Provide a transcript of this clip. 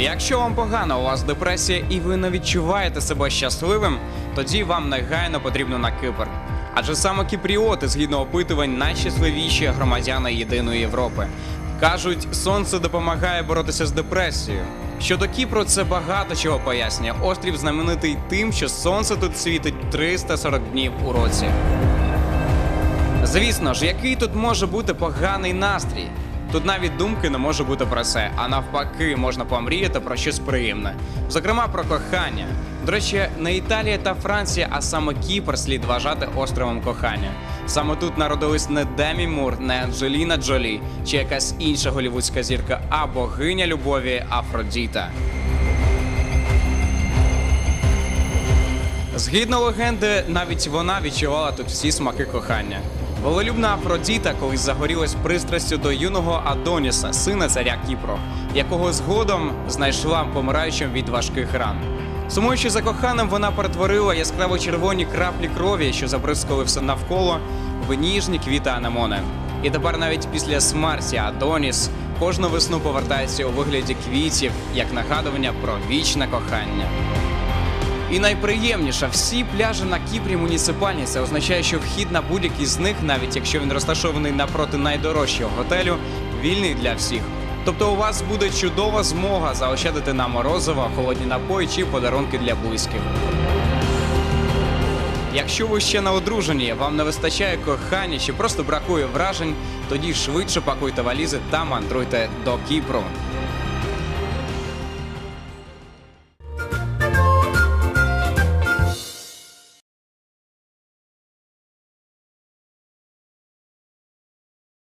Якщо вам погано, у вас депресія і ви не відчуваєте себе щасливим, тоді вам негайно потрібно на Кипр. Адже саме кіпріоти, згідно опитувань, найщасливіші громадяни єдиної Європи. Кажуть, сонце допомагає боротися з депресією. Щодо Кіпру, це багато чого пояснює. Острів знаменитий тим, що сонце тут світить 340 днів у році. Звісно ж, який тут може бути поганий настрій? Тут навіть думки не може бути про це, а навпаки, можна помріяти про щось приємне. Зокрема, про кохання. До речі, не Італія та Франція, а саме Кіпр слід вважати островом кохання. Саме тут народились не Демі Мур, не Анджеліна Джолі чи якась інша голівудська зірка, а богиня любові Афродіта. Згідно легенди, навіть вона відчувала тут всі смаки кохання. Волелюбна Афродіта колись загорілась пристрастю до юного Адоніса, сина царя Кіпру, якого згодом знайшла помираючим від важких ран. Сумуючи за коханим, вона перетворила яскраво червоні краплі крові, що забризкали все навколо, в ніжні квіти анемони. І тепер навіть після смерті Адоніс кожну весну повертається у вигляді квітів як нагадування про вічне кохання. І найприємніше, всі пляжі на Кіпрі муніципальні. Це означає, що вхід на будь-який з них, навіть якщо він розташований напроти найдорожчого готелю, вільний для всіх. Тобто у вас буде чудова змога заощадити на морозиво, холодні напої чи подарунки для близьких. Якщо ви ще не одружені, вам не вистачає кохання чи просто бракує вражень, тоді швидше пакуйте валізи та мандруйте до Кіпру.